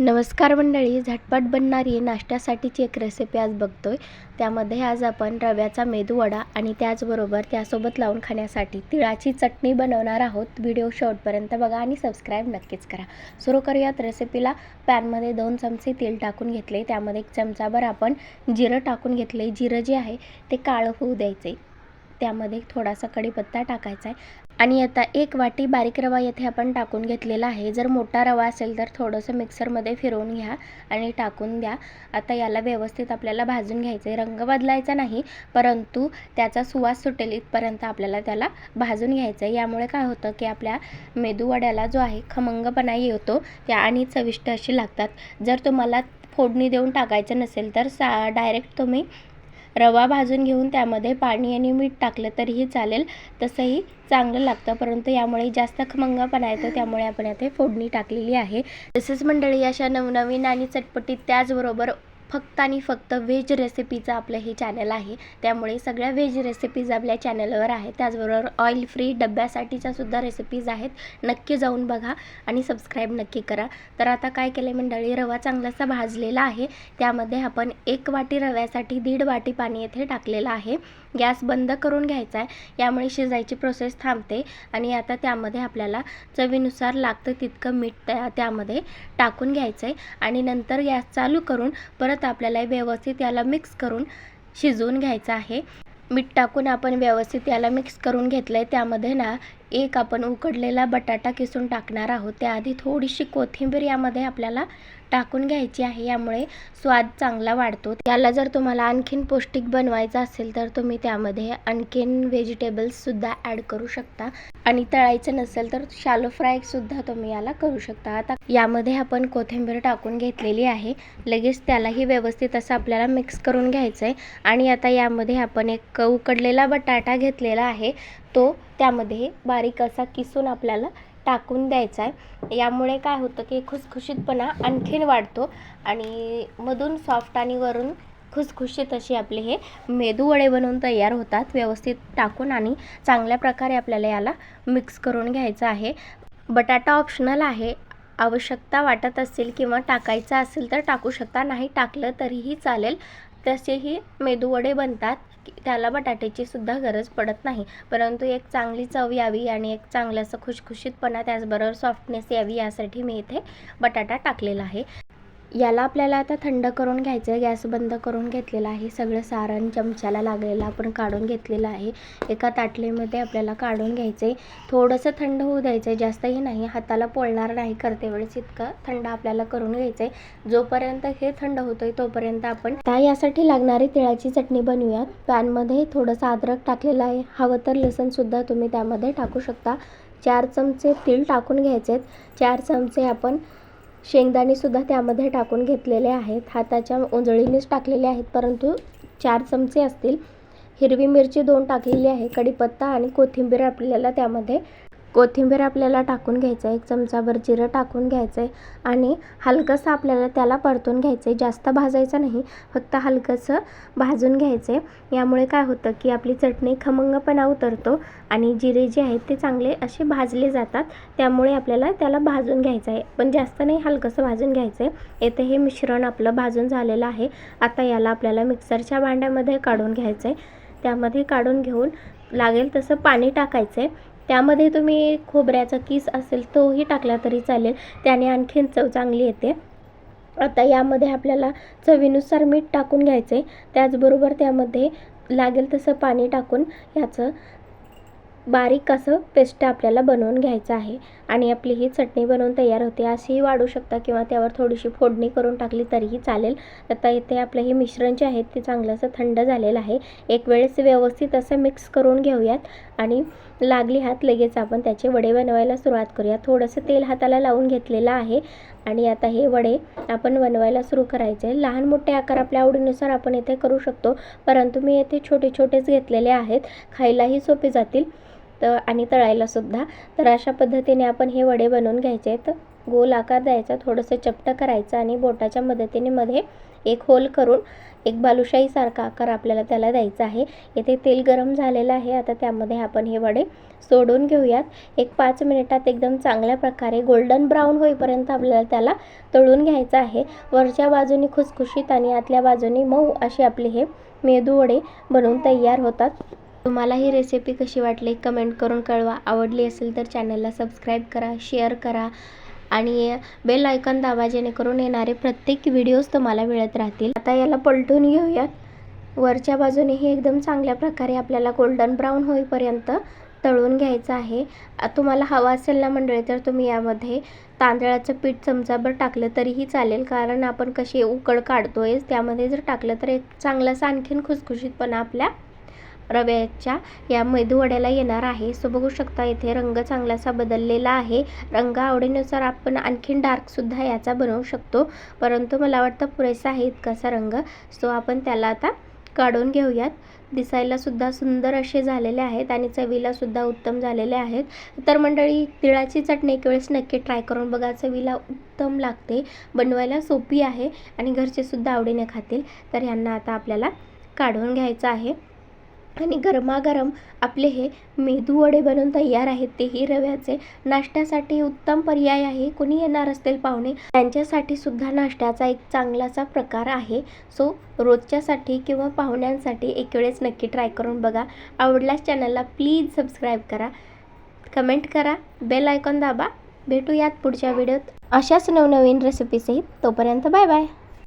नमस्कार मंडळी झटपट बनणारी नाश्त्यासाठीची एक रेसिपी आज बघतोय. त्यामध्ये आज आपण रव्याचा मेदूवडा आणि त्याचबरोबर त्यासोबत लावून खाण्यासाठी तिळाची चटणी बनवणार आहोत. व्हिडिओ शेवटपर्यंत बघा आणि सबस्क्राईब नक्कीच करा. सुरू करूयात रेसिपीला पॅनमध्ये दोन चमचे तेल टाकून घेतले. त्यामध्ये एक चमचाभर आपण जिरं टाकून घेतले जिरं जे आहे ते काळं होऊ द्यायचे त्यामध्ये थोडासा कढीपत्ता टाकायचा आहे. आणि आता एक वाटी बारीक रवा येथे आपण टाकून घेतलेला आहे. जर मोठा रवा असेल तर थोडंसं मिक्सरमध्ये फिरवून घ्या आणि टाकून द्या. आता याला व्यवस्थित आपल्याला भाजून घ्यायचं आहे रंग बदलायचा नाही परंतु त्याचा सुवास सुटेल इथपर्यंत आपल्याला त्याला भाजून घ्यायचं आहे यामुळे काय होतं की आपल्या मेदूवड्याला जो आहे खमंगपणा येतो त्या आणि चविष्ट अशी लागतात. जर तुम्हाला फोडणी देऊन टाकायचं नसेल तर सा डायरेक्ट तुम्ही रवा भाजून घेऊन त्यामध्ये पाणी आणि मीठ टाकलं तरीही चालेल. तसंही चांगलं लागतं. परंतु यामुळे जास्त खमंगपणा येतो त्यामुळे आपण आता फोडणी टाकलेली आहे. तसेच मंडळी अशा नवनवीन आणि चटपटीत त्याचबरोबर फक्त आणि फक्त व्हेज रेसिपीचं आपलं हे चॅनल आहे. त्यामुळे सगळ्या व्हेज रेसिपीज आपल्या चॅनलवर आहेत. त्याचबरोबर ऑइल फ्री डब्यासाठीच्या सुद्धा रेसिपीज आहेत. नक्की जाऊन बघा आणि सबस्क्राईब नक्की करा. तर आता काय केलं मंडळी? रवा चांगलासा भाजलेला आहे. त्यामध्ये आपण एक वाटी रव्यासाठी दीड वाटी पाणी येथे टाकलेलं आहे. गॅस बंद करून घ्यायचा आहे. यामुळे शिजायची प्रोसेस थांबते आणि आता त्यामध्ये आपल्याला चवीनुसार लागतं तितकं मीठ त्या त्यामध्ये टाकून घ्यायचं आहे. आणि नंतर गॅस चालू करून परत आपल्याला व्यवस्थित याला मिक्स करून शिजवून घ्यायचं आहे. मीठ टाकून आपण व्यवस्थित याला मिक्स करून घेतलं आहे त्यामध्ये ना एक आपण उकडलेला बटाटा किसून टाकणार आहोत. त्याआधी थोडीशी कोथिंबीर यामध्ये आपल्याला टाकून घ्यायची आहे. यामुळे स्वाद चांगला वाढतो. याला जर तुम्हाला आणखीन पौष्टिक बनवायचं असेल तर तुम्ही त्यामध्ये आणखीन व्हेजिटेबल्ससुद्धा ॲड करू शकता. आणि तळायचं नसेल तर शालो फ्रायसुद्धा तुम्ही याला करू शकता. आता यामध्ये आपण कोथिंबीर टाकून घेतलेली आहे. लगेच त्यालाही व्यवस्थित असं आपल्याला मिक्स करून घ्यायचं आहे आणि आता यामध्ये आपण एक उकडलेला बटाटा घेतलेला आहे. तो त्यामध्ये बारीक असा किसून आपल्याला टाकून द्यायचा आहे. यामुळे काय होतं की खुसखुशीतपणा आणखीन वाढतो आणि मधून सॉफ्ट आणि वरून खुसखुशीत असे आपले हे मेदूवडे बनवून तयार होतात. व्यवस्थित टाकून आणि चांगल्या प्रकारे आपल्याला याला मिक्स करून घ्यायचं आहे. बटाटा ऑप्शनल आहे. आवश्यकता वाटत असेल किंवा टाकायचं असेल तर टाकू शकता. नाही टाकलं तरीही चालेल. तसेही मेदूवडे बनतात. त्याला बटाट्याची सुद्धा गरज पडत नाही. परंतु एक चांगली चव यावी आणि एक चांगलं असं खुशखुशीतपणा त्याचबरोबर सॉफ्टनेस यावी यासाठी मी इथे बटाटा टाकलेला आहे. याला आपल्याला आता थंड करून घ्यायचं आहे. गॅस बंद करून घेतलेला आहे. सगळं सारण चमच्याला लागलेलं आपण काढून घेतलेलं आहे. एका ताटलीमध्ये आपल्याला काढून घ्यायचं आहे थोडंसं थंड होऊ द्यायचं आहे जास्तही नाही. हाताला पोळणार नाही करते वेळेस इतकं थंड आपल्याला करून घ्यायचं आहे जोपर्यंत हे थंड होतं आहे तोपर्यंत आपण त्या यासाठी लागणारी तिळाची चटणी बनवूयात. पॅनमध्ये थोडंसं अद्रक टाकलेलं आहे. हवं तर लसणसुद्धा तुम्ही त्यामध्ये टाकू शकता. चार चमचे तीळ टाकून घ्यायचे आहेत चार चमचे आपण शेंगदाणेसुद्धा त्यामध्ये टाकून घेतलेले आहेत. हाताच्या उजळीनेच टाकलेले आहेत परंतु चार चमचे असतील. हिरवी मिरची दोन टाकलेली आहे. कढीपत्ता आणि कोथिंबीर आपल्याला त्यामध्ये कोथिंबीर आपल्याला टाकून घ्यायचं आहे एक चमचाभर जिरं टाकून घ्यायचं आहे आणि हलकंसं आपल्याला त्याला परतून घ्यायचं आहे जास्त भाजायचं नाही फक्त हलकंसं भाजून घ्यायचं आहे यामुळे काय होतं की आपली चटणी खमंगपणा उतरतो आणि जिरे जे आहेत ते चांगले असे भाजले जातात. त्यामुळे आपल्याला त्याला भाजून घ्यायचं आहे पण जास्त नाही हलकंसं भाजून घ्यायचं आहे येथे हे मिश्रण आपलं भाजून झालेलं आहे. आता याला आपल्याला मिक्सरच्या भांड्यामध्ये काढून घ्यायचं आहे त्यामध्ये काढून घेऊन लागेल तसं पाणी टाकायचं आहे त्यामध्ये तुम्ही खोबऱ्याचा किस असेल तोही टाकला तरी चालेल. त्याने आणखीन चव चांगली येते. आता यामध्ये आपल्याला चवीनुसार मीठ टाकून घ्यायचं आहे त्याचबरोबर त्यामध्ये लागेल तसं पाणी टाकून ह्याचं बारीक असं पेस्ट आपल्याला बनवून घ्यायचं आहे. आणि आपली ही चटणी बनवून तयार होते. अशीही वाढू शकता किंवा त्यावर थोडीशी फोडणी करून टाकली तरीही चालेल. आता इथे आपलं हे मिश्रण जे आहे ते चांगलं असं थंड झालेलं आहे. एक वेळेस व्यवस्थित असं मिक्स करून घेऊयात. आणि लागली हात लगेच आपण त्याचे वडे बनवायला सुरुवात करूया. थोडंसं तेल हाताला लावून घेतलेलं आहे आणि आता हे वडे आपण बनवायला सुरू करायचे. लहान मोठे आकार आपल्या आवडीनुसार आपण इथे करू शकतो परंतु मी येथे छोटे छोटेच घेतलेले आहेत. खायलाही सोपे जातील तर आणि तळायलासुद्धा तर अशा पद्धतीने आपण हे वडे बनवून घ्यायचे आहेत. गोल आकार द्यायचा थोडंसं चपटं करायचं आणि बोटाच्या मदतीने मध्ये एक होल करून एक बालुशाहीसारखा आकार आपल्याला त्याला द्यायचा आहे. येथे तेल गरम झालेलं आहे. आता त्यामध्ये आपण हे वडे सोडून घेऊयात. एक पाच मिनिटात एकदम चांगल्या प्रकारे गोल्डन ब्राऊन होईपर्यंत आपल्याला त्याला तळून घ्यायचं आहे. वरच्या बाजूनी खुसखुशीत आणि आतल्या बाजूनी मऊ असे आपले हे मेदू वडे बनवून तयार होतात. तुम्हाला ही रेसिपी कशी वाटली? कमेंट करून कळवा. आवडली असेल तर चॅनलला सबस्क्राईब करा शेअर करा. आणि बेल आयकॉन दाबा जेणेकरून येणारे प्रत्येक व्हिडिओज तुम्हाला मिळत राहतील. आता याला पलटून घेऊयात. वरच्या बाजूने हे एकदम चांगल्या प्रकारे आपल्याला गोल्डन ब्राऊन होईपर्यंत तळून घ्यायचं आहे. तुम्हाला हवा असेल ना मंडळी तर तुम्ही यामध्ये तांदळाचं पीठ चमचाभर टाकलं तरीही चालेल. कारण आपण कशी उकड काढतोय त्यामध्ये जर टाकलं तर एक चांगलासा आणखीन खुसखुशीतपणा आपल्या रव्याच्या या मेदूवड्याला येणार आहे. सो बघू शकता इथे रंग चांगलासा बदललेला आहे. रंग आवडीनुसार आपण आणखीन डार्कसुद्धा याचा बनवू शकतो. परंतु मला वाटतं पुरेसा आहे इतकासा रंग. सो आपण त्याला आता काढून घेऊयात. दिसायला सुद्धा सुंदर असे झालेले आहेत आणि चवीला सुद्धा उत्तम झालेले आहेत. तर मंडळी तिळाची चटणी एक वेळेस नक्की ट्राय करून बघा. चवीला उत्तम लागते. बनवायला सोपी आहे आणि घरचे सुद्धा आवडीने खातील. तर ह्यांना आता आपल्याला काढून घ्यायचं आहे. आणि गरमागरम आपले हे मेदू वडे बनवून तयार आहेत. तेही रव्याचे नाश्त्यासाठी उत्तम पर्याय आहे. कोणी येणार असतील पाहुणे? त्यांच्यासाठी सुद्धा नाश्त्याचा एक चांगलासा प्रकार आहे. सो रोजच्यासाठी किंवा पाहुण्यांसाठी एक वेळेस नक्की ट्राय करून बघा. आवडल्यास चॅनलला प्लीज सबस्क्राईब करा. कमेंट करा. बेल आयकॉन दाबा. भेटूयात पुढच्या व्हिडिओत. अशाच नवनवीन रेसिपीसहित तोपर्यंत बाय बाय.